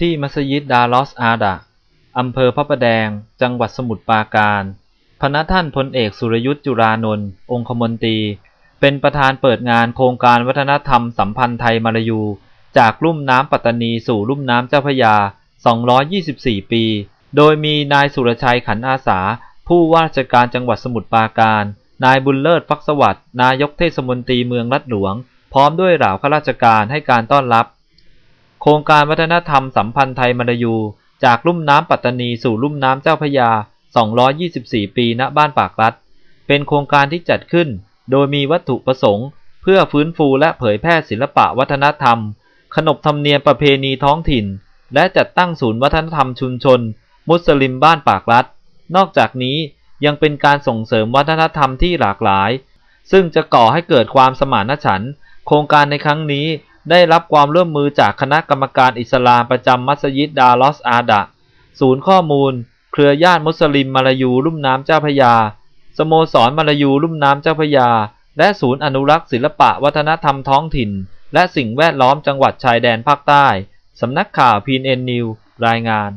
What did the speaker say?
ที่มัสยิดดาลอสอาดะอำเภอพระประแดง จังหวัดสมุทรปราการพณท่านพลเอกสุรยุทธ์จุรานนท์องคมนตรี เป็นประธานเปิดงานโครงการวัฒนธรรมสัมพันธ์ไทยมาลายู จากลุ่มน้ำปัตตานีสู่ลุ่มน้ำเจ้าพระยา 224 ปี โดยมีนายสุรชัยขันอาสา ผู้ว่าราชการจังหวัดสมุทรปราการ นายบุญเลิศฟักสวัสดิ์นายกเทศมนตรีเมืองรัดหลวง พร้อมด้วยเหล่าข้าราชการให้การต้อนรับ โครงการวัฒนธรรมสัมพันธ์ไทยมาลายู จากลุ่มน้ำปัตตานีสู่ลุ่มน้ำเจ้าพยา 224 ปีณบ้านปากรัฐ เป็นโครงการที่จัดขึ้น โดยมีวัตถุประสงค์ เพื่อฟื้นฟูและเผยแพร่ศิลปะวัฒนธรรม ขนบธรรมเนียมประเพณีท้องถิ่น และจัดตั้งศูนย์วัฒนธรรมชุมชน มุสลิมบ้านปากรัฐ นอกจากนี้ยังเป็นการส่งเสริมวัฒนธรรมที่หลากหลาย ซึ่งจะก่อให้เกิดความสมานฉันท์โครงการในครั้งนี้ ได้รับความร่วมมือจากคณะกรรมการอิสลามประจำมัสยิดดาลอสอาดะ ศูนย์ข้อมูล เครือญาติมุสลิมมาลายูลุ่มน้ำเจ้าพยา สโมสรมาลายูลุ่มน้ำเจ้าพยา และศูนย์อนุรักษ์ศิลปะวัฒนธรรมท้องถิ่น และสิ่งแวดล้อมจังหวัดชายแดนภาคใต้ สำนักข่าวพีเอ็นนิวรายงาน